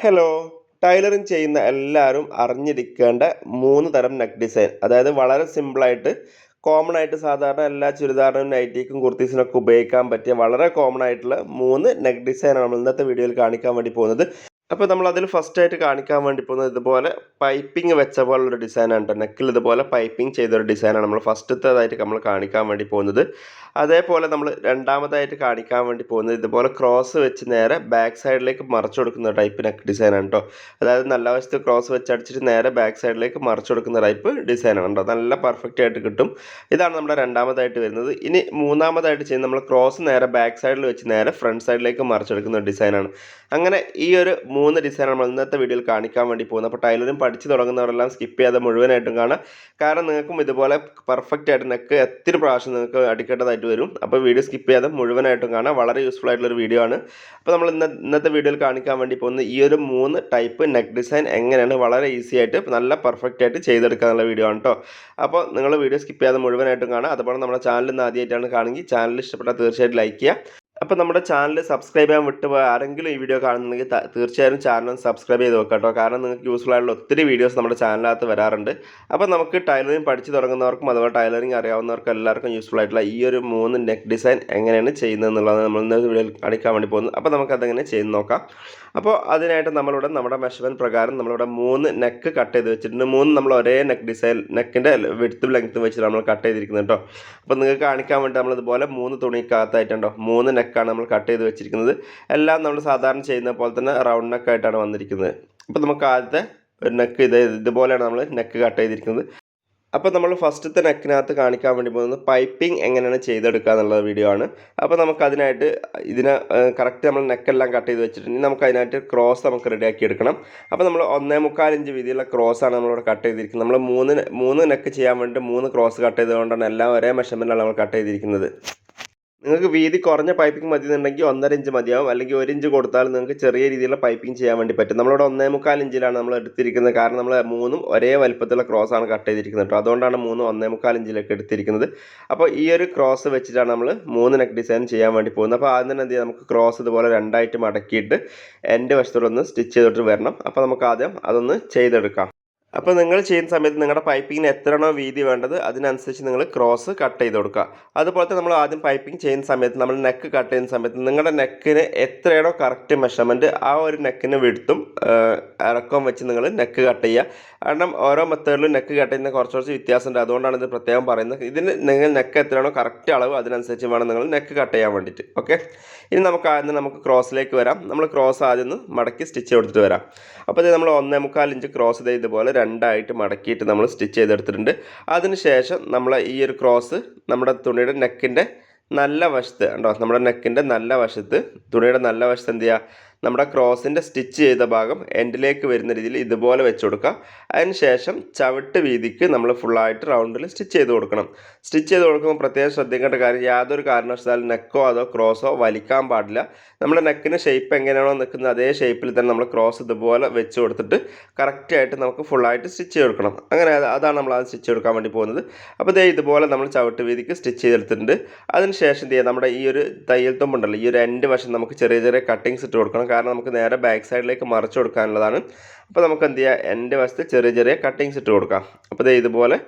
Hello tailoring ചെയ്യുന്ന എല്ലാവരും അറിഞ്ഞിരിക്കേണ്ട മൂന്ന് തരം നെക്ക് ഡിസൈൻ അതായത് വളരെ സിമ്പിളായിട്ട് കോമൺ ആയിട്ട് സാധാരണ എല്ലാ ചുരിദാറിനും നൈറ്റിക്കും കുർത്തീസിനൊക്കെ ഉപയോഗിക്കാൻ പറ്റിയ വളരെ കോമൺ ആയിട്ടുള്ള മൂന്ന് നെക്ക് ഡിസൈനാണ് നമ്മൾ ഇന്നത്തെ വീഡിയോയിൽ കാണിക്കാൻ വേണ്ടി പോകുന്നത്. അപ്പോൾ നമ്മൾ അതിൽ ഫസ്റ്റ് ആയിട്ട് കാണിക്കാൻ വേണ്ടി പോകുന്നത് ഇതുപോലെ പൈപ്പിംഗ് വെച്ച പോലുള്ളൊരു ഡിസൈനാണ് കേട്ടോ നെക്കിൽ ഇതുപോലെ പൈപ്പിംഗ് ചെയ്തൊരു ഡിസൈനാണ് നമ്മൾ ഫസ്റ്റത്തേതായിട്ട് നമ്മൾ കാണിക്കാൻ വേണ്ടി പോകുന്നത്. അതേപോലെ നമ്മൾ രണ്ടാമതായിട്ട് കാണിക്കാൻ വേണ്ടി പോകുന്നത് ഇതുപോലെ ക്രോസ് വെച്ച് നേരെ ബാക്ക് സൈഡിലേക്ക് മറച്ചു കൊടുക്കുന്ന ടൈപ്പ് നെക്ക് ഡിസൈനാണ് കേട്ടോ അതായത് നല്ല വശത്ത് ക്രോസ് വെച്ച് അടിച്ചിട്ട് നേരെ ബാക്ക് സൈഡിലേക്ക് മറച്ചു കൊടുക്കുന്ന ടൈപ്പ് ഡിസൈനാണ് കേട്ടോ നല്ല പെർഫെക്റ്റ് ആയിട്ട് കിട്ടും. ഇതാണ് നമ്മുടെ രണ്ടാമതായിട്ട് വരുന്നത്. ഇനി മൂന്നാമതായിട്ട് ചെയ്യുന്നത് നമ്മൾ ക്രോസ് നേരെ ബാക്ക് സൈഡിൽ വെച്ച് നേരെ ഫ്രണ്ട് സൈഡിലേക്ക് മറിച്ചെടുക്കുന്ന ഡിസൈനാണ് അങ്ങനെ ഈ ഒരു മൂന്ന് ഡിസൈനാണ് നമ്മൾ ഇന്നത്തെ വീഡിയോയിൽ കാണിക്കാൻ വേണ്ടി പോകുന്നത് അപ്പോൾ ടൈലറും പഠിച്ചു തുടങ്ങുന്നവരെല്ലാം സ്കിപ്പ് ചെയ്യാതെ മുഴുവനായിട്ടും കാണാം കാരണം നിങ്ങൾക്കും ഇതുപോലെ പെർഫെക്റ്റ് ആയിട്ട് നെക്ക് എത്ര പ്രാവശ്യം നിങ്ങൾക്ക് അടിക്കേണ്ടതായിട്ട് വരും. അപ്പോൾ വീഡിയോ സ്കിപ്പ് ചെയ്യാതെ മുഴുവനായിട്ടും കാണാം വളരെ യൂസ്ഫുൾ ആയിട്ടുള്ളൊരു വീഡിയോ ആണ്. അപ്പോൾ നമ്മൾ ഇന്ന ഇന്നത്തെ വീഡിയോയിൽ കാണിക്കാൻ വേണ്ടി പോകുന്ന ഈ ഒരു മൂന്ന് ടൈപ്പ് നെക്ക് ഡിസൈൻ എങ്ങനെയാണ്? വളരെ ഈസി ആയിട്ട് നല്ല പെർഫെക്റ്റ് ആയിട്ട് ചെയ്തെടുക്കാനുള്ള വീഡിയോ ആണ് കേട്ടോ അപ്പോൾ നിങ്ങൾ വീഡിയോ സ്കിപ്പ് ചെയ്യാതെ മുഴുവനായിട്ടും കാണാം അതുപോലെ നമ്മുടെ ചാനലിൽ നിന്ന് ആദ്യമായിട്ടാണ് കാണുമെങ്കിൽ ചാനൽ ഇഷ്ടപ്പെട്ടാൽ തീർച്ചയായിട്ടും ലൈക്ക് ചെയ്യുക. അപ്പോൾ നമ്മുടെ ചാനൽ സബ്സ്ക്രൈബ് ചെയ്യാൻ വിട്ടുപോയ ആരെങ്കിലും ഈ വീഡിയോ കാണുന്നുണ്ടെങ്കിൽ തീർച്ചയായും ചാനൽ സബ്സ്ക്രൈബ് ചെയ്ത് നോക്കാം കാരണം നിങ്ങൾക്ക് യൂസ്ഫുൾ ആയിട്ടുള്ള ഒത്തിരി വീഡിയോസ് നമ്മുടെ ചാനലിനകത്ത് വരാറുണ്ട്. അപ്പോൾ നമുക്ക് ടൈലറിംഗ് പഠിച്ചു തുടങ്ങുന്നവർക്കും അതുപോലെ ടൈലറിംഗ് അറിയാവുന്നവർക്കും എല്ലാവർക്കും യൂസ്ഫുൾ ആയിട്ടുള്ള ഈ ഒരു മൂന്ന് നെക്ക് ഡിസൈൻ എങ്ങനെയാണ് ചെയ്യുന്നത് എന്നുള്ളത് നമ്മൾ ഇന്നത്തെ വീഡിയോയിൽ കാണിക്കാൻ വേണ്ടി പോകുന്നത് അപ്പോൾ നമുക്കതെങ്ങനെ ചെയ്ത് നോക്കാം. അപ്പോൾ അതിനായിട്ട് നമ്മളിവിടെ നമ്മുടെ മെഷർമെന്റ് പ്രകാരം നമ്മളിവിടെ മൂന്ന് നെക്ക് കട്ട് ചെയ്ത് വെച്ചിട്ടുണ്ട്. മൂന്ന് നമ്മൾ ഒരേ നെക്ക് ഡിസൈൻ നെക്കിന്റെ വിടുത്തും ലെങ്ത്തും വെച്ചിട്ട് നമ്മൾ കട്ട് ചെയ്തിരിക്കുന്നത് കേട്ടോ അപ്പോൾ നിങ്ങൾക്ക് കാണിക്കാൻ വേണ്ടി നമ്മളിതുപോലെ മൂന്ന് തുണിക്കകത്തായിട്ടുണ്ടോ? മൂന്ന് നെക്കാണ് നമ്മൾ കട്ട് ചെയ്ത് വെച്ചിരിക്കുന്നത്. എല്ലാം നമ്മൾ സാധാരണ ചെയ്യുന്ന പോലെ തന്നെ റൗണ്ട് നെക്കായിട്ടാണ് വന്നിരിക്കുന്നത്. അപ്പോൾ നമുക്ക് ആദ്യത്തെ നെക്ക് ഇത് ഇതുപോലെയാണ് നമ്മൾ നെക്ക് കട്ട് ചെയ്തിരിക്കുന്നത്. അപ്പോൾ നമ്മൾ ഫസ്റ്റത്തെ നെക്കിനകത്ത് കാണിക്കാൻ വേണ്ടി പോകുന്നത് പൈപ്പിംഗ് എങ്ങനെയാണ് ചെയ്തെടുക്കുക എന്നുള്ള വീഡിയോ ആണ്. അപ്പോൾ നമുക്ക് അതിനായിട്ട് ഇതിന് കറക്റ്റ് നമ്മൾ നെക്കെല്ലാം കട്ട് ചെയ്ത് വെച്ചിട്ടുണ്ടെങ്കിൽ നമുക്ക് അതിനായിട്ട് ക്രോസ് നമുക്ക് റെഡിയാക്കി എടുക്കണം. അപ്പോൾ നമ്മൾ ഒന്നേ മുക്കാൽ ഇഞ്ച് വീതിയുള്ള ക്രോസാണ് നമ്മളിവിടെ കട്ട് ചെയ്തിരിക്കുന്നത്. നമ്മൾ മൂന്ന് മൂന്ന് നെക്ക് ചെയ്യാൻ വേണ്ടി മൂന്ന് ക്രോസ് കട്ട് ചെയ്തുകൊണ്ടാണ് എല്ലാം ഒരേ മെഷർമെന്റാണ് നമ്മൾ കട്ട് ചെയ്തിരിക്കുന്നത്. നിങ്ങൾക്ക് വീതി കുറഞ്ഞ പൈപ്പിംഗ് മതി എന്നുണ്ടെങ്കിൽ ഒന്നര ഇഞ്ച് മതിയാവും. അല്ലെങ്കിൽ ഒരു ഇഞ്ച് കൊടുത്താൽ നിങ്ങൾക്ക് ചെറിയ രീതിയിലുള്ള പൈപ്പിംഗ് ചെയ്യാൻ വേണ്ടി പറ്റും. നമ്മളിവിടെ ഒന്നേ മുക്കാൽ ഇഞ്ചിലാണ് നമ്മൾ എടുത്തിരിക്കുന്നത്. കാരണം നമ്മൾ മൂന്നും ഒരേ വലുപ്പത്തിലുള്ള ക്രോസ് ആണ് കട്ട് ചെയ്തിരിക്കുന്നത് കേട്ടോ. അതുകൊണ്ടാണ് മൂന്നും ഒന്നേ മുക്കാൽ ഇഞ്ചിലൊക്കെ എടുത്തിരിക്കുന്നത്. അപ്പോൾ ഈ ഒരു ക്രോസ് വെച്ചിട്ടാണ് നമ്മൾ മൂന്ന് നെക്ക് ഡിസൈൻ ചെയ്യാൻ വേണ്ടി പോകുന്നത്. അപ്പോൾ ആദ്യം തന്നെ എന്ത് നമുക്ക് ക്രോസ് ഇതുപോലെ രണ്ടായിട്ട് മടക്കിയിട്ട് എന്റെ വശത്തോടെ ഒന്ന് സ്റ്റിച്ച് ചെയ്തിട്ട് വരണം. അപ്പോൾ നമുക്ക് ആദ്യം അതൊന്ന് ചെയ്തെടുക്കാം. അപ്പോൾ നിങ്ങൾ ചെയ്യുന്ന സമയത്ത് നിങ്ങളുടെ പൈപ്പിങ്ങിന് എത്രണോ വീതി വേണ്ടത് അതിനനുസരിച്ച് നിങ്ങൾ ക്രോസ് കട്ട് ചെയ്ത് കൊടുക്കുക. അതുപോലെ തന്നെ നമ്മൾ ആദ്യം പൈപ്പിംഗ് ചെയ്യുന്ന സമയത്ത് നമ്മൾ നെക്ക് കട്ട് ചെയ്യുന്ന സമയത്ത് നിങ്ങളുടെ നെക്കിന് എത്രയാണോ കറക്റ്റ് മെഷർമെന്റ് ആ ഒരു നെക്കിന് വിടുത്തും ഇറക്കം വെച്ച് നിങ്ങൾ നെക്ക് കട്ട് ചെയ്യുക. കാരണം ഓരോ മെത്തേഡിലും നെക്ക് കട്ട് ചെയ്യുന്ന കുറച്ച് കുറച്ച് വ്യത്യാസമുണ്ട്. അതുകൊണ്ടാണ് ഇത് പ്രത്യേകം പറയുന്നത്. ഇതിന് നിങ്ങൾ നെക്ക് എത്രയാണോ കറക്റ്റ് അളവ് അതിനനുസരിച്ച് വേണം നിങ്ങൾ നെക്ക് കട്ട് ചെയ്യാൻ വേണ്ടിയിട്ട്. ഓക്കെ ഇനി നമുക്ക് ആദ്യം നമുക്ക് ക്രോസിലേക്ക് വരാം. നമ്മൾ ക്രോസ് ആദ്യം ഒന്ന് മടക്കി സ്റ്റിച്ച് കൊടുത്തിട്ട് വരാം. അപ്പോൾ ഇത് നമ്മൾ ഒന്നേ മുക്കാൽ ഇഞ്ച് ക്രോസ് ചെയ്ത് ഇതുപോലെ രണ്ടായിട്ട് മടക്കിയിട്ട് നമ്മൾ സ്റ്റിച്ച് ചെയ്തെടുത്തിട്ടുണ്ട്. അതിനുശേഷം നമ്മൾ ഈ ഒരു ക്രോസ് നമ്മുടെ തുണിയുടെ നെക്കിന്റെ നല്ല വശത്ത് ഉണ്ടോ നമ്മുടെ നെക്കിന്റെ നല്ല വശത്ത് തുണിയുടെ നല്ല വശത്ത് എന്ത് ചെയ്യുക? നമ്മുടെ ക്രോസിന്റെ സ്റ്റിച്ച് ചെയ്ത ഭാഗം എൻഡിലേക്ക് വരുന്ന രീതിയിൽ ഇതുപോലെ വെച്ച് കൊടുക്കുക അതിന് ശേഷം ചവിട്ട് വീതിക്ക് നമ്മൾ ഫുള്ളായിട്ട് റൗണ്ടിൽ സ്റ്റിച്ച് ചെയ്ത് കൊടുക്കണം. സ്റ്റിച്ച് ചെയ്ത് കൊടുക്കുമ്പോൾ പ്രത്യേകം ശ്രദ്ധിക്കേണ്ട കാര്യം യാതൊരു കാരണവശാലും നെക്കോ അതോ ക്രോസോ വലിക്കാൻ പാടില്ല. നമ്മുടെ നെക്കിന് ഷേപ്പ് എങ്ങനെയാണോ നിൽക്കുന്നത് അതേ ഷേപ്പിൽ തന്നെ നമ്മൾ ക്രോസ് ഇതുപോലെ വെച്ച് കൊടുത്തിട്ട് കറക്റ്റായിട്ട് നമുക്ക് ഫുള്ളായിട്ട് സ്റ്റിച്ച് ചെയ്ത് കൊടുക്കണം. അങ്ങനെ അതാണ് നമ്മൾ അത് സ്റ്റിച്ച് കൊടുക്കാൻ വേണ്ടി പോകുന്നത്. അപ്പോൾ ഇതേ ഇതുപോലെ നമ്മൾ ചവിട്ട് വീതിക്ക് സ്റ്റിച്ച് ചെയ്തെടുത്തിട്ടുണ്ട്. അതിനുശേഷം നമ്മുടെ ഈ ഒരു തയ്യൽ തുമ്പുണ്ടല്ലോ ഈ ഒരു രണ്ട് വശം നമുക്ക് ചെറിയ ചെറിയ കട്ടിങ്സ് ഇട്ട് കൊടുക്കണം. കാരണം നമുക്ക് നേരെ ബാക്ക് സൈഡിലേക്ക് മറിച്ച് കൊടുക്കാനുള്ളതാണ്. അപ്പോൾ നമുക്ക് എന്ത് ചെയ്യുക എന്റെ വശത്ത് ചെറിയ ചെറിയ കട്ടിങ്സ് ഇട്ട് കൊടുക്കാം. അപ്പോൾ ഇത് ഇതുപോലെ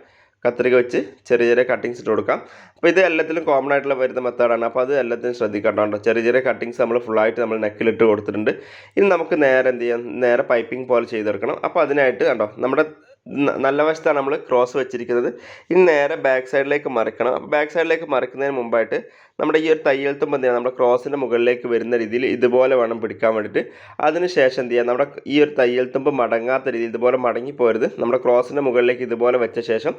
കത്രിക വെച്ച് ചെറിയ ചെറിയ കട്ടിങ്സ് ഇട്ട് കൊടുക്കാം. അപ്പോൾ ഇത് എല്ലാത്തിലും കോമൺ ആയിട്ടുള്ള വരുന്ന മെത്തേഡാണ് അപ്പോൾ അത് എല്ലാത്തിനും ശ്രദ്ധിക്കേണ്ടതുണ്ടോ ചെറിയ ചെറിയ കട്ടിങ്സ് നമ്മൾ ഫുള്ളായിട്ട് നമ്മൾ നെക്കിലിട്ട് കൊടുത്തിട്ടുണ്ട്. ഇനി നമുക്ക് നേരെ എന്ത് ചെയ്യാം? നേരെ പൈപ്പിംഗ് പോലെ ചെയ്തെടുക്കണം. അപ്പോൾ അതിനായിട്ട് കണ്ടോ നമ്മുടെ നല്ല വശത്താണ് നമ്മൾ ക്രോസ് വെച്ചിരിക്കുന്നത്. ഇനി നേരെ ബാക്ക് സൈഡിലേക്ക് മറിക്കണം. ബാക്ക് സൈഡിലേക്ക് മറിക്കുന്നതിന് മുമ്പായിട്ട് നമ്മുടെ ഈ ഒരു തയ്യൽ തുമ്പ് എന്ത് നമ്മുടെ ക്രോസിന്റെ മുകളിലേക്ക് വരുന്ന രീതിയിൽ ഇതുപോലെ വേണം പിടിക്കാൻ വേണ്ടിയിട്ട്. അതിനുശേഷം എന്ത് ചെയ്യുക നമ്മുടെ ഈ ഒരു തയ്യൽ തുമ്പ് മടങ്ങാത്ത രീതിയിൽ ഇതുപോലെ മടങ്ങി പോരുത്. നമ്മുടെ ക്രോസിന്റെ മുകളിലേക്ക് ഇതുപോലെ വെച്ച ശേഷം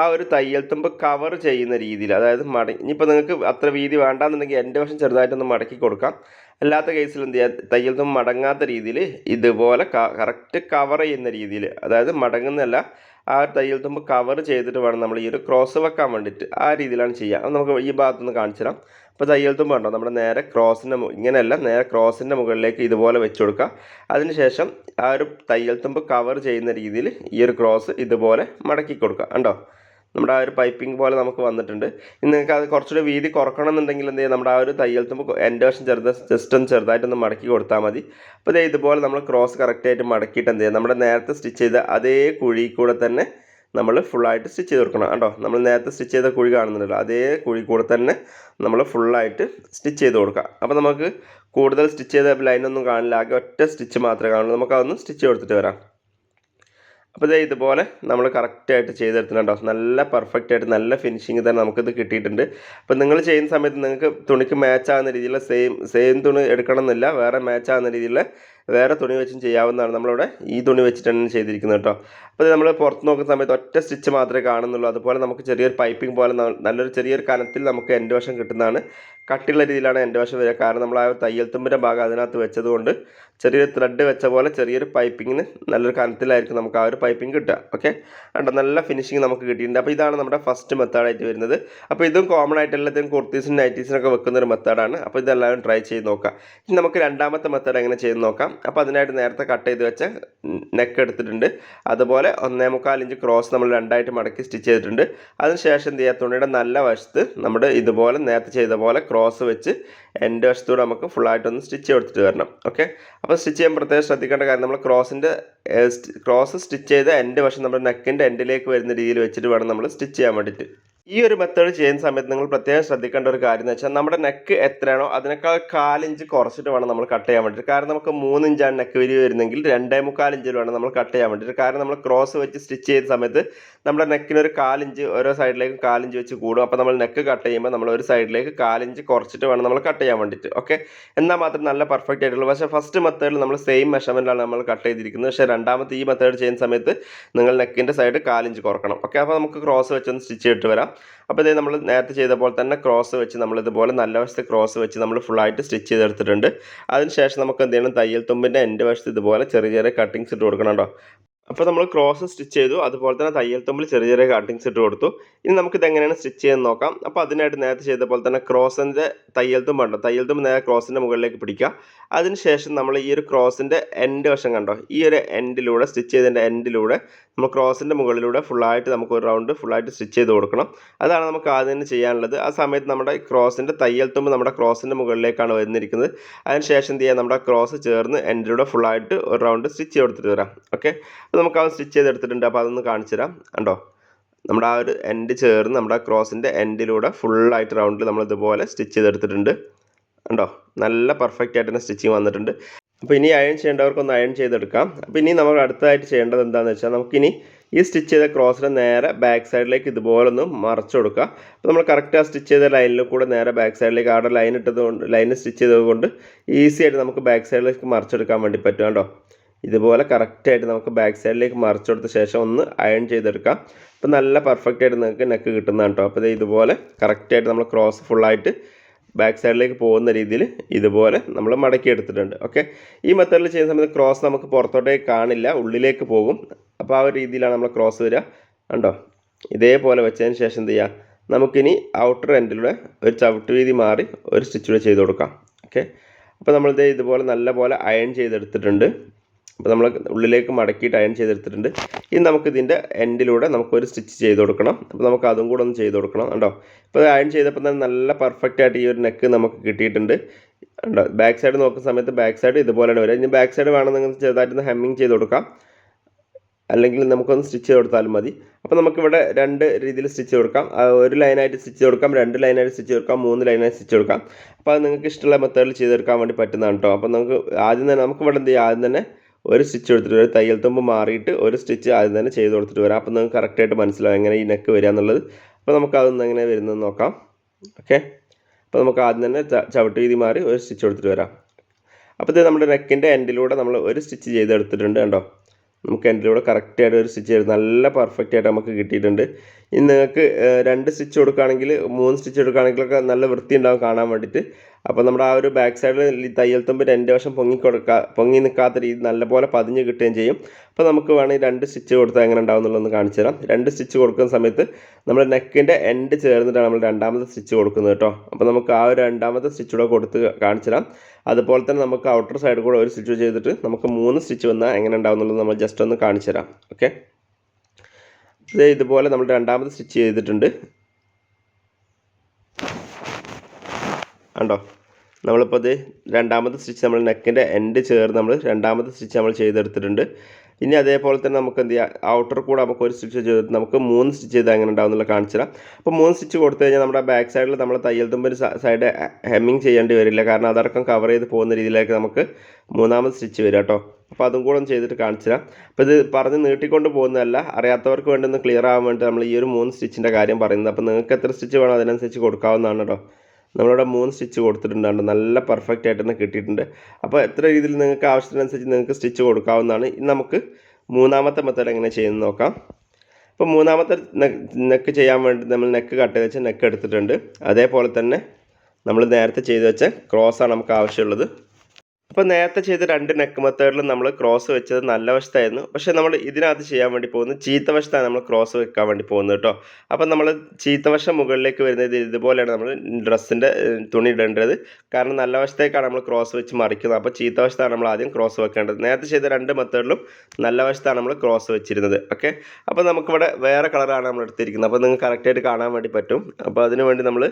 ആ ഒരു തയ്യൽ തുമ്പ് കവർ ചെയ്യുന്ന രീതിയിൽ അതായത് മടങ്ങി ഇനിയിപ്പോൾ നിങ്ങൾക്ക് അത്ര വീതി വേണ്ടാന്നുണ്ടെങ്കിൽ എന്റെ വശം ചെറുതായിട്ടൊന്ന് മടക്കി കൊടുക്കാം. അല്ലാത്ത കേസിൽ എന്ത് ചെയ്യുക തയ്യൽ നിന്നും മടങ്ങാത്ത രീതിയിൽ ഇതുപോലെ കറക്റ്റ് കവർ ചെയ്യുന്ന രീതിയിൽ അതായത് മടങ്ങുന്നതല്ല ആ തയ്യൽ തുമ്പ് കവർ ചെയ്തിട്ട് വേണം നമ്മൾ ഈ ഒരു ക്രോസ് വെക്കാൻ വേണ്ടിയിട്ട് ആ രീതിയിലാണ് ചെയ്യുക. അത് നമുക്ക് ഈ ഭാഗത്തുനിന്ന് കാണിച്ചു തരാം. അപ്പോൾ തയ്യൽ തുമ്പ് ഉണ്ടോ നമ്മുടെ നേരെ ക്രോസിന്റെ ഇങ്ങനെയല്ല നേരെ ക്രോസിന്റെ മുകളിലേക്ക് ഇതുപോലെ വെച്ച് കൊടുക്കുക. അതിനുശേഷം ആ ഒരു തയ്യൽ തുമ്പ് കവർ ചെയ്യുന്ന രീതിയിൽ ഈ ഒരു ക്രോസ് ഇതുപോലെ മടക്കി കൊടുക്കുക. ഉണ്ടോ നമ്മുടെ ആ ഒരു പൈപ്പിംഗ് പോലെ നമുക്ക് വന്നിട്ടുണ്ട്. നിങ്ങൾക്ക് അത് കുറച്ചുകൂടി വീതി കുറക്കണം എന്നുണ്ടെങ്കിൽ എന്ത് ചെയ്യുക നമ്മുടെ ആ ഒരു തയ്യൽ തുമ്പ് എന്റെ വശം ചെറുത് ജസ്റ്റ് ഒന്ന് ചെറുതായിട്ടൊന്ന് മടക്കി കൊടുത്താൽ മതി. അപ്പോൾ ഇതേ ഇതുപോലെ നമ്മൾ ക്രോസ് കറക്റ്റായിട്ട് മടക്കിയിട്ട് എന്ത് ചെയ്യുക നമ്മുടെ നേരത്തെ സ്റ്റിച്ച് ചെയ്ത അതേ കുഴി കൂടെ തന്നെ നമ്മൾ ഫുള്ളായിട്ട് സ്റ്റിച്ച് ചെയ്ത് കൊടുക്കണം. കേട്ടോ നമ്മൾ നേരത്തെ സ്റ്റിച്ച് ചെയ്ത കുഴി കാണുന്നുണ്ടല്ലോ. അതേ കുഴി കൂടെ തന്നെ നമ്മൾ ഫുള്ളായിട്ട് സ്റ്റിച്ച് ചെയ്ത് കൊടുക്കുക. അപ്പോൾ നമുക്ക് കൂടുതൽ സ്റ്റിച്ച് ചെയ്ത ലൈനൊന്നും കാണില്ല. ആകെ ഒറ്റ സ്റ്റിച്ച് മാത്രമേ കാണുള്ളൂ. നമുക്ക് അതൊന്ന് സ്റ്റിച്ച് കൊടുത്തിട്ട് വരാം. അപ്പോൾ ഇതേ ഇതുപോലെ നമ്മൾ കറക്റ്റായിട്ട് ചെയ്തെടുത്തിട്ടുണ്ടോ നല്ല പെർഫെക്റ്റ് ആയിട്ട് നല്ല ഫിനിഷിങ് തന്നെ നമുക്കിത് കിട്ടിയിട്ടുണ്ട്. അപ്പോൾ നിങ്ങൾ ചെയ്യുന്ന സമയത്ത് നിങ്ങൾക്ക് തുണിക്ക് മാച്ച് ആകുന്ന രീതിയിലുള്ള സെയിം സെയിം തുണി എടുക്കണം എന്നില്ല വേറെ മാച്ച് ആകുന്ന രീതിയിലുള്ള വേറെ തുണി വെച്ചും ചെയ്യാവുന്നതാണ് നമ്മളിവിടെ ഈ തുണി വെച്ചിട്ടാണ് ചെയ്തിരിക്കുന്നത് കേട്ടോ. അപ്പോൾ നമ്മൾ പുറത്ത് നോക്കുന്ന സമയത്ത് ഒറ്റ സ്റ്റിച്ച് മാത്രമേ കാണുന്നുള്ളൂ. അതുപോലെ നമുക്ക് ചെറിയൊരു പൈപ്പിംഗ് പോലെ നല്ലൊരു ചെറിയൊരു കനത്തിൽ നമുക്ക് എന്റെ വശം കിട്ടുന്നതാണ്. കട്ടിയുള്ള രീതിയിലാണ് എന്റെ വശം വരിക. കാരണം നമ്മൾ ആ തയ്യൽ തുമ്പിന്റെ ഭാഗം അതിനകത്ത് വെച്ചതുകൊണ്ട് ചെറിയൊരു ത്രെഡ് വെച്ച പോലെ ചെറിയൊരു പൈപ്പിങ്ങിന് നല്ലൊരു കനത്തിലായിരിക്കും നമുക്ക് ആ ഒരു പൈപ്പിംഗ് കിട്ടുക. ഓക്കെ കണ്ടോ? നല്ല ഫിനിഷിംഗ് നമുക്ക് കിട്ടിയിട്ടുണ്ട്. അപ്പോൾ ഇതാണ് നമ്മുടെ ഫസ്റ്റ് മെത്തേഡായിട്ട് വരുന്നത്. അപ്പോൾ ഇതും കോമൺ ആയിട്ട് എല്ലാത്തിനും കുർത്തീസിനും നൈറ്റീസിനൊക്കെ വെക്കുന്ന ഒരു മെത്തേഡാണ് അപ്പോൾ ഇതെല്ലാവരും ട്രൈ ചെയ്ത് നോക്കാം ഇനി നമുക്ക് രണ്ടാമത്തെ മെത്തേഡ് എങ്ങനെ ചെയ്ത് നോക്കാം. അപ്പോൾ അതിനായിട്ട് നേരത്തെ കട്ട് ചെയ്ത് വെച്ച നെക്ക് എടുത്തിട്ടുണ്ട്. അതുപോലെ ഒന്നേ മുക്കാൽ ഇഞ്ച് ക്രോസ് നമ്മൾ രണ്ടായിട്ട് മടക്കി സ്റ്റിച്ച് ചെയ്തിട്ടുണ്ട്. അതിനുശേഷം എന്ത് ചെയ്യുക തുണിയുടെ നല്ല വശത്ത് നമ്മൾ ഇതുപോലെ നേരത്തെ ചെയ്ത പോലെ ക്രോസ് വെച്ച് എന്റെ വശത്തൂടെ നമുക്ക് ഫുള്ളായിട്ടൊന്ന് സ്റ്റിച്ച് കൊടുത്തിട്ട് വരണം. ഓക്കെ? അപ്പോൾ സ്റ്റിച്ച് ചെയ്യാൻ പ്രത്യേകം ശ്രദ്ധിക്കേണ്ട കാര്യം നമ്മൾ ക്രോസിന്റെ ക്രോസ് സ്റ്റിച്ച് ചെയ്ത് എന്റെ വശം നമ്മുടെ നെക്കിന്റെ എൻഡിലേക്ക് വരുന്ന രീതിയിൽ വെച്ചിട്ട് വേണം നമ്മൾ സ്റ്റിച്ച് ചെയ്യാൻ വേണ്ടിയിട്ട്. ഈ ഒരു മെത്തേഡ് ചെയ്യുന്ന സമയത്ത് നിങ്ങൾ പ്രത്യേകം ശ്രദ്ധിക്കേണ്ട ഒരു കാര്യം എന്ന് വെച്ചാൽ നമ്മുടെ നെക്ക് എത്രയാണോ അതിനേക്കാൾ കാലിഞ്ച് കുറച്ചിട്ട് വേണം നമ്മൾ കട്ട് ചെയ്യാൻ വേണ്ടിയിട്ട്. കാരണം നമുക്ക് മൂന്ന് ഇഞ്ചാണ് നെക്ക് വിരി വരുന്നെങ്കിൽ രണ്ടേ മുക്കാൽ വേണം നമ്മൾ കട്ട് ചെയ്യാൻ വേണ്ടിയിട്ട്. കാരണം നമ്മൾ ക്രോസ് വെച്ച് സ്റ്റിച്ച് ചെയ്യുന്ന സമയത്ത് നമ്മുടെ നെക്കിനൊരു കാലിഞ്ച് ഓരോ സൈഡിലേക്ക് കാലിഞ്ച് വെച്ച് കൂടും. അപ്പോൾ നമ്മൾ നെക്ക് കട്ട് ചെയ്യുമ്പോൾ നമ്മൾ ഒരു സൈഡിലേക്ക് കാലിഞ്ച് കുറച്ചിട്ട് വേണം നമ്മൾ കട്ട് ചെയ്യാൻ വേണ്ടിയിട്ട്. ഓക്കെ എന്നാൽ മാത്രം നല്ല പെർഫെക്റ്റ് ആയിട്ടുള്ളൂ പക്ഷേ ഫസ്റ്റ് മെത്തേഡിൽ നമ്മൾ സെയിം മെഷർമെന്റിലാണ് നമ്മൾ കട്ട് ചെയ്തിരിക്കുന്നത്. പക്ഷേ രണ്ടാമത്തെ ഈ മെത്തേഡ് ചെയ്യുന്ന സമയത്ത് നിങ്ങൾ നെക്കിന്റെ സൈഡ് കാലിഞ്ച് കുറക്കണം. ഓക്കെ അപ്പോൾ നമുക്ക് ക്രോസ് വെച്ചൊന്ന് സ്റ്റിച്ച് ചെയ്തിട്ട് വരാം. അപ്പോൾ ഇതേ നമ്മൾ നേരത്തെ ചെയ്ത പോലെ തന്നെ ക്രോസ് വെച്ച് നമ്മൾ ഇതുപോലെ നല്ല വശത്ത് ക്രോസ് വെച്ച് നമ്മൾ ഫുള്ളായിട്ട് സ്റ്റിച്ച് ചെയ്തെടുത്തിട്ടുണ്ട്. അതിനുശേഷം നമുക്ക് എന്ത് ചെയ്യണം? തയ്യൽ തുമ്പിന്റെ എന്റെ വശത്ത് ഇതുപോലെ ചെറിയ ചെറിയ കട്ടിങ്സ് ഇട്ട് കൊടുക്കണം കേട്ടോ. അപ്പോൾ നമ്മൾ ക്രോസ് സ്റ്റിച്ച് ചെയ്തു. അതുപോലെ തന്നെ തയ്യൽ തുമ്പിൽ ചെറിയ ചെറിയ കട്ടിങ്സ് ഇട്ട് കൊടുത്തു. ഇനി നമുക്കിത് എങ്ങനെയാണ് സ്റ്റിച്ച് ചെയ്യാൻ നോക്കാം. അപ്പോൾ അതിനായിട്ട് നേരത്തെ ചെയ്ത പോലെ തന്നെ ക്രോസിന്റെ തയ്യൽ തുമ്പ് കണ്ടോ തയ്യൽ തുമ്പ് നേരെ ക്രോസിന്റെ മുകളിലേക്ക് പിടിക്കുക. അതിനുശേഷം നമ്മൾ ഈ ഒരു ക്രോസിന്റെ എൻഡ് വശം കണ്ടോ? ഈ ഒരു എൻഡിലൂടെ സ്റ്റിച്ച് ചെയ്തതിന്റെ എൻഡിലൂടെ നമ്മൾ ക്രോസിന്റെ മുകളിലൂടെ ഫുള്ളായിട്ട് നമുക്ക് ഒരു റൗണ്ട് ഫുള്ളായിട്ട് സ്റ്റിച്ച് ചെയ്ത് കൊടുക്കണം. അതാണ് നമുക്ക് ആദ്യം ചെയ്യാനുള്ളത്. ആ സമയത്ത് നമ്മുടെ ക്രോസിന്റെ തയ്യൽ തുമ്പ് നമ്മുടെ ക്രോസിന്റെ മുകളിലേക്കാണ് വന്നിരിക്കുന്നത്. അതിനുശേഷം എന്ത് ചെയ്യാം? നമ്മുടെ ക്രോസ് ചേർന്ന് എൻഡിലൂടെ ഫുള്ളായിട്ട് ഒരു റൗണ്ട് സ്റ്റിച്ച് ചെയ്തെടുത്തിട്ട് വരാം. ഓക്കെ നമുക്ക് അത് സ്റ്റിച്ച് ചെയ്തെടുത്തിട്ടുണ്ട്. അപ്പോൾ അതൊന്ന് കാണിച്ചു തരാം. കണ്ടോ? നമ്മുടെ ആ ഒരു എൻഡ് ചേർന്ന് നമ്മുടെ ക്രോസിന്റെ എൻഡിലൂടെ ഫുള്ളായിട്ട് റൗണ്ടിൽ നമ്മൾ ഇതുപോലെ സ്റ്റിച്ച് ചെയ്തെടുത്തിട്ടുണ്ട്. കണ്ടോ? നല്ല പെർഫെക്റ്റ് ആയിട്ട് തന്നെ സ്റ്റിച്ചിങ് വന്നിട്ടുണ്ട്. അപ്പോൾ ഇനി അയൺ ചെയ്യേണ്ടവർക്കൊന്ന് അയൺ ചെയ്തെടുക്കാം. അപ്പോൾ ഇനി നമ്മൾ അടുത്തതായിട്ട് ചെയ്യേണ്ടത് എന്താണെന്ന് വെച്ചാൽ നമുക്കിനി ഈ സ്റ്റിച്ച് ചെയ്ത ക്രോസിനെ നേരെ ബാക്ക് സൈഡിലേക്ക് ഇതുപോലെ ഒന്ന് മറച്ചു കൊടുക്കുക. അപ്പോൾ നമ്മൾ കറക്റ്റ് ആ സ്റ്റിച്ച് ചെയ്ത ലൈനിൽ കൂടെ നേരെ ബാക്ക് സൈഡിലേക്ക് അവിടെ ലൈൻ ഇട്ടത് കൊണ്ട് ലൈൻ സ്റ്റിച്ച് ചെയ്തത് കൊണ്ട് ഈസി ആയിട്ട് നമുക്ക് ബാക്ക് സൈഡിലേക്ക് മറച്ചെടുക്കാൻ വേണ്ടി പറ്റും. കേട്ടോ ഇതുപോലെ കറക്റ്റായിട്ട് നമുക്ക് ബാക്ക് സൈഡിലേക്ക് മറിച്ചു കൊടുത്ത ശേഷം ഒന്ന് അയൺ ചെയ്തെടുക്കാം. അപ്പോൾ നല്ല പെർഫെക്റ്റ് ആയിട്ട് നിങ്ങൾക്ക് നെക്ക് കിട്ടുന്നതാണ് കേട്ടോ അപ്പോൾ ഇത് ഇതുപോലെ കറക്റ്റായിട്ട് നമ്മൾ ക്രോസ് ഫുള്ളായിട്ട് ബാക്ക് സൈഡിലേക്ക് പോകുന്ന രീതിയിൽ ഇതുപോലെ നമ്മൾ മടക്കി എടുത്തിട്ടുണ്ട്. ഓക്കെ ഈ മെത്തേഡിൽ ചെയ്യുന്ന സമയത്ത് ക്രോസ് നമുക്ക് പുറത്തോട്ടേക്ക് കാണില്ല ഉള്ളിലേക്ക് പോകും. അപ്പോൾ ആ ഒരു രീതിയിലാണ് നമ്മൾ ക്രോസ് വരിക. കണ്ടോ? ഇതേപോലെ വെച്ചതിന് ശേഷം എന്ത് ചെയ്യുക നമുക്കിനി ഔട്ടർ എൻഡിലൂടെ ഒരു ചവിട്ട് വീതി മാറി ഒരു സ്റ്റിച്ചിലൂടെ ചെയ്ത് കൊടുക്കാം. ഓക്കെ അപ്പോൾ നമ്മളിത് ഇതുപോലെ നല്ല പോലെ അയൺ ചെയ്തെടുത്തിട്ടുണ്ട്. അപ്പോൾ നമ്മൾ ഉള്ളിലേക്ക് മടക്കിയിട്ട് അയൺ ചെയ്തെടുത്തിട്ടുണ്ട്. ഇനി നമുക്കിതിന്റെ എൻഡിലൂടെ നമുക്കൊരു സ്റ്റിച്ച് ചെയ്ത് കൊടുക്കണം. അപ്പോൾ നമുക്ക് അതും കൂടെ ഒന്ന് ചെയ്ത് കൊടുക്കണം കണ്ടോ? ഇപ്പോൾ അയൺ ചെയ്തപ്പോൾ തന്നെ നല്ല പെർഫെക്റ്റ് ആയിട്ട് ഈ ഒരു നെക്ക് നമുക്ക് കിട്ടിയിട്ടുണ്ട്. കണ്ടോ? ബാക്ക് സൈഡ് നോക്കുന്ന സമയത്ത് ബാക്ക് സൈഡ് ഇതുപോലെയാണ് വരിക. ഇനി ബാക്ക് സൈഡ് വേണമെങ്കിൽ ചെറുതായിട്ടൊന്ന് ഹെമ്മിങ് ചെയ്ത് കൊടുക്കാം. അല്ലെങ്കിൽ നമുക്കൊന്ന് സ്റ്റിച്ച് കൊടുത്താലും മതി. അപ്പോൾ നമുക്കിവിടെ രണ്ട് രീതിയിൽ സ്റ്റിച്ച് കൊടുക്കാം. ഒരു ലൈനായിട്ട് സ്റ്റിച്ച് കൊടുക്കാം. രണ്ട് ലൈനായിട്ട് സ്റ്റിച്ച് കൊടുക്കാം. മൂന്ന് ലൈനായിട്ട് സ്റ്റിച്ച് കൊടുക്കാം. അപ്പോൾ അത് നിങ്ങൾക്ക് ഇഷ്ടമുള്ള മെത്തേഡിൽ ചെയ്തെടുക്കാൻ വേണ്ടി പറ്റുന്നതാണ് കേട്ടോ. അപ്പോൾ നമുക്ക് ആദ്യം തന്നെ നമുക്കിവിടെ എന്ത് ചെയ്യാം? ആദ്യം തന്നെ ഒരു സ്റ്റിച്ച് എടുത്തിട്ട് ഒരു തയ്യൽ തുമ്പ് മാറിയിട്ട് ഒരു സ്റ്റിച്ച് ആദ്യം തന്നെ ചെയ്ത് കൊടുത്തിട്ട് വരാം. അപ്പോൾ നിങ്ങൾക്ക് കറക്റ്റായിട്ട് മനസ്സിലാവും എങ്ങനെ ഈ നെക്ക് വരിക എന്നുള്ളത്. അപ്പോൾ നമുക്ക് അതൊന്ന് എങ്ങനെ വരുന്നത് നോക്കാം. ഓക്കെ അപ്പോൾ നമുക്ക് ആദ്യം തന്നെ ചവിട്ട് വീതി മാറി ഒരു സ്റ്റിച്ച് കൊടുത്തിട്ട് വരാം. അപ്പോൾ ഇത് നമ്മുടെ നെക്കിന്റെ എൻഡിലൂടെ നമ്മൾ ഒരു സ്റ്റിച്ച് ചെയ്തെടുത്തിട്ടുണ്ട് കണ്ടോ. നമുക്ക് എൻഡിലൂടെ കറക്റ്റായിട്ട് ഒരു സ്റ്റിച്ച് ചെയ്ത് നല്ല പെർഫെക്റ്റ് ആയിട്ട് നമുക്ക് കിട്ടിയിട്ടുണ്ട്. നിങ്ങൾക്ക് രണ്ട് സ്റ്റിച്ച് കൊടുക്കുകയാണെങ്കിൽ മൂന്ന് സ്റ്റിച്ച് കൊടുക്കുകയാണെങ്കിലൊക്കെ നല്ല വൃത്തി ഉണ്ടാവും കാണാൻ വേണ്ടിയിട്ട്. അപ്പോൾ നമ്മുടെ ആ ഒരു ബാക്ക് സൈഡിൽ തയ്യൽ തുമ്പ് രണ്ട് വശം പൊങ്ങി കൊടുക്കുക പൊങ്ങി നിൽക്കാത്ത രീതി നല്ലപോലെ പതിഞ്ഞ് കിട്ടുകയും ചെയ്യും. അപ്പോൾ നമുക്ക് വേണമെങ്കിൽ രണ്ട് സ്റ്റിച്ച് കൊടുത്താൽ എങ്ങനെ ഉണ്ടാവും എന്നുള്ളതൊന്ന് കാണിച്ചു തരാം. രണ്ട് സ്റ്റിച്ച് കൊടുക്കുന്ന സമയത്ത് നമ്മൾ നെക്കിന്റെ എൻഡ് ചേർന്നിട്ടാണ് നമ്മൾ രണ്ടാമത്തെ സ്റ്റിച്ച് കൊടുക്കുന്നത് കേട്ടോ. അപ്പോൾ നമുക്ക് ആ ഒരു രണ്ടാമത്തെ സ്റ്റിച്ച് കൂടെ കൊടുത്ത് കാണിച്ചു തരാം. അതുപോലെ തന്നെ നമുക്ക് ഔട്ടർ സൈഡ് കൂടെ ഒരു സ്റ്റിച്ച് ചെയ്തിട്ട് നമുക്ക് മൂന്ന് സ്റ്റിച്ച് വന്നാൽ എങ്ങനെ ഉണ്ടാവും എന്നുള്ളത് നമ്മൾ ജസ്റ്റ് ഒന്ന് കാണിച്ചു തരാം. ഓക്കെ? ഇതുപോലെ നമ്മൾ രണ്ടാമത് സ്റ്റിച്ച് ചെയ്തിട്ടുണ്ട്. കണ്ടോ? നമ്മളിപ്പോൾ ഇത് രണ്ടാമത് സ്റ്റിച്ച് നമ്മൾ നെക്കിന്റെ എൻഡ് ചേർന്ന് നമ്മൾ രണ്ടാമത് സ്റ്റിച്ച് നമ്മൾ ചെയ്തെടുത്തിട്ടുണ്ട്. ഇനി അതേപോലെ തന്നെ നമുക്ക് എന്ത് ചെയ്യാം? ഔട്ടർ കൂടെ നമുക്ക് ഒരു സ്റ്റിച്ച് ചെയ്തിട്ട് നമുക്ക് മൂന്ന് സ്റ്റിച്ച് ചെയ്താൽ എങ്ങനെ ഉണ്ടാവും എന്നുള്ള അപ്പോൾ മൂന്ന് സ്റ്റിച്ച് കൊടുത്തു കഴിഞ്ഞാൽ നമ്മുടെ ബാക്ക് സൈഡിൽ നമ്മൾ തയ്യൽ തുമ്പിന് സൈഡ് ഹെമ്മിങ് ചെയ്യേണ്ടി വരില്ല. കാരണം അതടക്കം കവർ ചെയ്ത് പോകുന്ന രീതിയിലേക്ക് നമുക്ക് മൂന്നാമത് സ്റ്റിച്ച് വരും കേട്ടോ. അപ്പോൾ അതും കൂടെ ഒന്ന് ചെയ്തിട്ട് കാണിച്ചു തരാം. അപ്പോൾ ഇത് പറഞ്ഞ് നീട്ടിക്കൊണ്ട് പോകുന്നതല്ല. അറിയാത്തവർക്ക് വേണ്ടി ഒന്ന് ക്ലിയർ ആവാൻ വേണ്ടി നമ്മൾ ഈ ഒരു മൂന്ന് സ്റ്റിച്ചിന്റെ കാര്യം പറയുന്നത്. അപ്പോൾ നിങ്ങൾക്ക് എത്ര സ്റ്റിച്ച് വേണം അതിനനുസരിച്ച് കൊടുക്കാവുന്നതാണ് കേട്ടോ. നമ്മളിവിടെ മൂന്ന് സ്റ്റിച്ച് കൊടുത്തിട്ടുണ്ട് നല്ല പെർഫെക്റ്റ് ആയിട്ട് തന്നെ കിട്ടിയിട്ടുണ്ട്. അപ്പോൾ എത്ര രീതിയിൽ നിങ്ങൾക്ക് ആവശ്യത്തിനനുസരിച്ച് നിങ്ങൾക്ക് സ്റ്റിച്ച് കൊടുക്കാവുന്നതാണ്. ഇനി നമുക്ക് മൂന്നാമത്തെ മെത്തേഡ് എങ്ങനെ ചെയ്യുന്നത് നോക്കാം. അപ്പോൾ മൂന്നാമത്തെ നെക്ക് ചെയ്യാൻ വേണ്ടി നമ്മൾ നെക്ക് കട്ട് ചെയ്ത് വെച്ച നെക്ക് എടുത്തിട്ടുണ്ട്. അതേപോലെ തന്നെ നമ്മൾ നേരത്തെ ചെയ്ത് വെച്ച ക്രോസാണ് നമുക്ക് ആവശ്യമുള്ളത്. അപ്പോൾ നേരത്തെ ചെയ്ത രണ്ട് നെക്ക് മെത്തേഡിലും നമ്മൾ ക്രോസ് വെച്ചത് നല്ല വശത്തായിരുന്നു. പക്ഷേ നമ്മൾ ഇതിനകത്ത് ചെയ്യാൻ വേണ്ടി പോകുന്നത് ചീത്ത വശത്താണ് നമ്മൾ ക്രോസ് വെക്കാൻ വേണ്ടി പോകുന്നത് കേട്ടോ. അപ്പോൾ നമ്മൾ ചീത്ത വശം മുകളിലേക്ക് വരുന്നത് ഇതുപോലെയാണ് നമ്മൾ ഡ്രസ്സിന്റെ തുണി ഇടേണ്ടത്. കാരണം നല്ല വശത്തേക്കാണ് നമ്മൾ ക്രോസ് വെച്ച് മറിക്കുന്നത്. അപ്പോൾ ചീത്ത വശത്താണ് നമ്മൾ ആദ്യം ക്രോസ് വെക്കേണ്ടത്. നേരത്തെ ചെയ്ത രണ്ട് മെത്തേഡിലും നല്ല വശത്താണ് നമ്മൾ ക്രോസ് വെച്ചിരുന്നത്. ഓക്കെ അപ്പോൾ നമുക്കിവിടെ വേറെ കളറാണ് നമ്മൾ എടുത്തിരിക്കുന്നത്. അപ്പോൾ നിങ്ങൾക്ക് കറക്റ്റായിട്ട് കാണാൻ വേണ്ടി പറ്റും. അപ്പോൾ അതിനുവേണ്ടി നമ്മൾ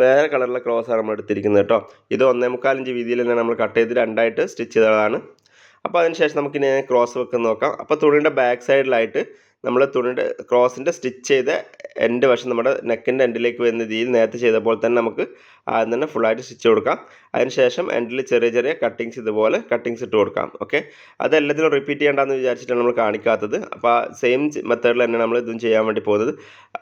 വേറെ കളറിലെ ആണ് നമ്മൾ എടുത്തിരിക്കുന്നത് കേട്ടോ. ഇത് ഒന്നേ മുക്കാലഞ്ച് വീതിയിൽ തന്നെ നമ്മൾ കട്ട് ചെയ്ത് രണ്ടായിട്ട് സ്റ്റിച്ച് ചെയ്തതാണ്. അപ്പോൾ അതിന് ശേഷം നമുക്കിനി ക്രോസ് വെക്കുന്ന നോക്കാം. അപ്പോൾ തുണിയുടെ ബാക്ക് സൈഡിലായിട്ട് നമ്മൾ തുണിയുടെ ക്രോസിന്റെ സ്റ്റിച്ച് ചെയ്ത എൻഡ് വശം നമ്മുടെ നെക്കിന്റെ എൻഡിലേക്ക് വരുന്ന രീതിയിൽ നേരത്തെ ചെയ്ത പോലെ തന്നെ നമുക്ക് ആദ്യം തന്നെ ഫുള്ളായിട്ട് സ്റ്റിച്ച് കൊടുക്കാം. അതിനുശേഷം എൻഡിൽ ചെറിയ ചെറിയ കട്ടിങ്സ് ഇതുപോലെ കട്ടിങ്സ് ഇട്ട് കൊടുക്കാം. ഓക്കെ അതെല്ലാത്തിനും റിപ്പീറ്റ് ചെയ്യേണ്ടെന്ന് വിചാരിച്ചിട്ടാണ് നമ്മൾ കാണിക്കാത്തത്. അപ്പോൾ ആ സെയിം മെത്തേഡിൽ തന്നെ നമ്മൾ ഇതും ചെയ്യാൻ വേണ്ടി പോകുന്നത്.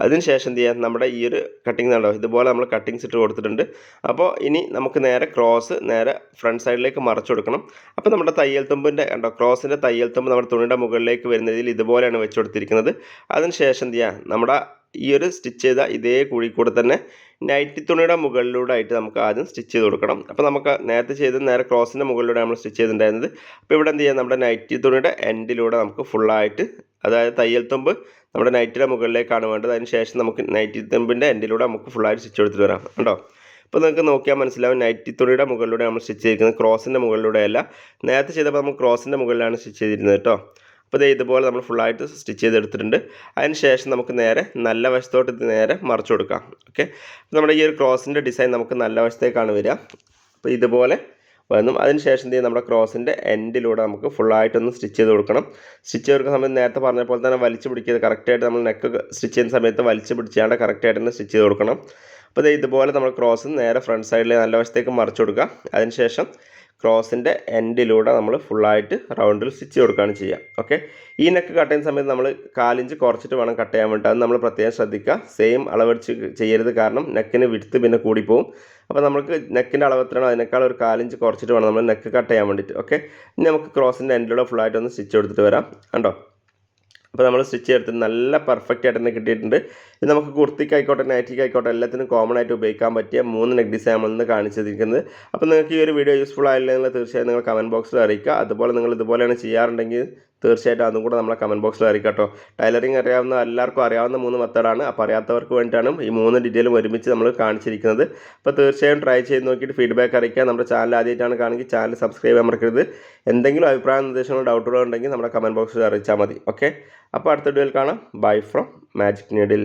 അതിനുശേഷം എന്ത് ചെയ്യാം? നമ്മുടെ ഈ ഒരു കട്ടിങ് ഉണ്ടാവും ഇതുപോലെ നമ്മൾ കട്ടിങ്സ് ഇട്ട് കൊടുത്തിട്ടുണ്ട്. അപ്പോൾ ഇനി നമുക്ക് നേരെ ക്രോസ് നേരെ ഫ്രണ്ട് സൈഡിലേക്ക് മറച്ചു കൊടുക്കണം. അപ്പോൾ നമ്മുടെ തയ്യൽ തുമ്പിന്റെ കണ്ടോ? ക്രോസിന്റെ തയ്യൽ തുമ്പ് നമ്മുടെ തുണിയുടെ മുകളിലേക്ക് വരുന്ന രീതിയിൽ ഇതുപോലെയാണ് വെച്ച് കൊടുത്തിരിക്കുന്നത്. അതിനുശേഷം എന്ത് ചെയ്യാം? നമ്മുടെ ഈ ഒരു സ്റ്റിച്ച് ചെയ്ത ഇതേ കൂടി കൂടെ തന്നെ നൈറ്റി തുണിയുടെ മുകളിലൂടെ ആയിട്ട് നമുക്ക് ആദ്യം സ്റ്റിച്ച് ചെയ്ത് കൊടുക്കണം. അപ്പോൾ നമുക്ക് നേരത്തെ ചെയ്ത് നേരെ ക്രോസിന്റെ മുകളിലൂടെ നമ്മൾ സ്റ്റിച്ച് ചെയ്തിട്ടുണ്ടായിരുന്നത്. അപ്പോൾ ഇവിടെ എന്ത് ചെയ്യാം? നമ്മുടെ നൈറ്റി തുണിയുടെ എൻഡിലൂടെ നമുക്ക് ഫുള്ളായിട്ട് അതായത് തയ്യൽ തുമ്പ് നമ്മുടെ നൈറ്റിയുടെ മുകളിലേക്കാണ് വേണ്ടത്. അതിന് ശേഷം നമുക്ക് നൈറ്റി തുമ്പിന്റെ എൻഡിലൂടെ നമുക്ക് ഫുള്ളായിട്ട് സ്റ്റിച്ച് എടുത്തിട്ട് വരാം. കേട്ടോ അപ്പോൾ നിങ്ങൾക്ക് നോക്കിയാൽ മനസ്സിലാവും നൈറ്റി തുണിയുടെ മുകളിലൂടെ നമ്മൾ സ്റ്റിച്ച് ചെയ്തിരിക്കുന്നത് ക്രോസിന്റെ മുകളിലൂടെയല്ല. നേരത്തെ ചെയ്തപ്പോൾ നമ്മൾ ക്രോസിന്റെ മുകളിലാണ് സ്റ്റിച്ച് ചെയ്തിരുന്നത് കേട്ടോ. അപ്പോൾ ദേ ഇതുപോലെ നമ്മൾ ഫുള്ളായിട്ട് സ്റ്റിച്ച് ചെയ്തെടുത്തിട്ടുണ്ട്. അതിന് ശേഷം നമുക്ക് നേരെ നല്ല വശത്തോട്ട് ഇത് നേരെ മറച്ചു കൊടുക്കാം. ഓക്കെ നമ്മുടെ ഈ ഒരു ക്രോസിന്റെ ഡിസൈൻ നമുക്ക് നല്ല വശത്തേക്കാണ് വരിക. അപ്പോൾ ഇതുപോലെ വന്നു. അതിന് ശേഷം എന്ത് നമ്മുടെ ക്രോസിന്റെ എൻഡിലൂടെ നമുക്ക് ഫുള്ളായിട്ടൊന്ന് സ്റ്റിച്ച് ചെയ്ത് കൊടുക്കണം. സ്റ്റിച്ച് കൊടുക്കുന്ന സമയത്ത് നേരത്തെ പറഞ്ഞ പോലെ തന്നെ വലിച്ചു പിടിക്കരുത്. കറക്റ്റായിട്ട് നമ്മൾ നെക്ക് സ്റ്റിച്ച് ചെയ്യുന്ന സമയത്ത് വലിച്ചു പിടിച്ചാണ്ട് കറക്റ്റായിട്ട് തന്നെ സ്റ്റിച്ച് ചെയ്ത് കൊടുക്കണം. അപ്പോൾ ഇതുപോലെ നമ്മൾ ക്രോസ് നേരെ ഫ്രണ്ട് സൈഡിൽ നല്ല വശത്തേക്ക് മറിച്ച് കൊടുക്കുക. അതിന് ശേഷം ക്രോസിന്റെ എൻഡിലൂടെ നമ്മൾ ഫുള്ളായിട്ട് റൗണ്ടിൽ സ്റ്റിച്ച് കൊടുക്കുകയാണ് ചെയ്യുക. ഓക്കെ ഈ നെക്ക് കട്ട് ചെയ്യുന്ന സമയത്ത് നമ്മൾ കാലിഞ്ച് കുറച്ചിട്ട് വേണം കട്ട് ചെയ്യാൻ വേണ്ടി അത് നമ്മൾ പ്രത്യേകം ശ്രദ്ധിക്കുക. സെയിം അളവടിച്ച് ചെയ്യരുത് കാരണം നെക്കിന് വിടുത്ത് പിന്നെ കൂടിപ്പോവും. അപ്പോൾ നമുക്ക് നെക്കിന്റെ അളവ് എത്രയാണോ അതിനേക്കാൾ ഒരു കാലിഞ്ച് കുറച്ചിട്ട് വേണം നമ്മൾ നെക്ക് കട്ട് ചെയ്യാൻ വേണ്ടിയിട്ട്. ഓക്കെ ഇനി നമുക്ക് ക്രോസിന്റെ എൻഡിലൂടെ ഫുള്ളായിട്ട് ഒന്ന് സ്റ്റിച്ച് കൊടുത്തിട്ട് വരാം. കണ്ടോ? അപ്പോൾ നമ്മൾ സ്റ്റിച്ച് ചേർത്ത് നല്ല പെർഫെക്റ്റ് ആയിട്ട് തന്നെ കിട്ടിയിട്ടുണ്ട്. ഇത് നമുക്ക് കുർത്തിക്ക് ആയിക്കോട്ടെ നൈറ്റിക്ക് ആയിക്കോട്ടെ എല്ലാത്തിനും കോമൺ ആയിട്ട് ഉപയോഗിക്കാൻ പറ്റിയ മൂന്ന് നെക്ക് ഡിസൈൻ നമ്മളിന്ന് കാണിച്ചിരിക്കുന്നത്. അപ്പോൾ നിങ്ങൾക്ക് ഈ ഒരു വീഡിയോ യൂസ്ഫുൾ ആയില്ലെങ്കിൽ തീർച്ചയായും നിങ്ങൾ കമന്റ് ബോക്സിൽ അറിയിക്കുക. അതുപോലെ നിങ്ങൾ ഇതുപോലെയാണ് ചെയ്യാറുണ്ടെങ്കിൽ തീർച്ചയായിട്ടും അതും കൂടെ നമ്മളെ കമന്റ് ബോക്സിൽ അറിയിക്കാം കേട്ടോ. ടൈലറിങ് അറിയാവുന്ന എല്ലാവർക്കും അറിയാവുന്ന മൂന്ന് മെത്തേഡാണ്. അപ്പോൾ അറിയാത്തവർക്ക് വേണ്ടിയിട്ടാണ് ഈ മൂന്ന് ഡീറ്റെയിലും ഒരുമിച്ച് നമ്മൾ കാണിച്ചിരിക്കുന്നത്. അപ്പോൾ തീർച്ചയായും ട്രൈ ചെയ്ത് നോക്കിയിട്ട് ഫീഡ്ബാക്ക് അറിയിക്കുക. നമ്മുടെ ചാനൽ ആദ്യമായിട്ടാണ് കാണെങ്കിൽ ചാനൽ സബ്സ്ക്രൈബ് ചെയ്യാൻ മറക്കരുത്. എന്തെങ്കിലും അഭിപ്രായ നിർദ്ദേശങ്ങളോ ഡൗട്ടുകളോ ഉണ്ടെങ്കിൽ നമ്മുടെ കമന്റ് ബോക്സിൽ അറിയിച്ചാൽ മതി. ഓക്കെ അപ്പോൾ അടുത്ത വീഡിയോയിൽ കാണാം. By from magic needle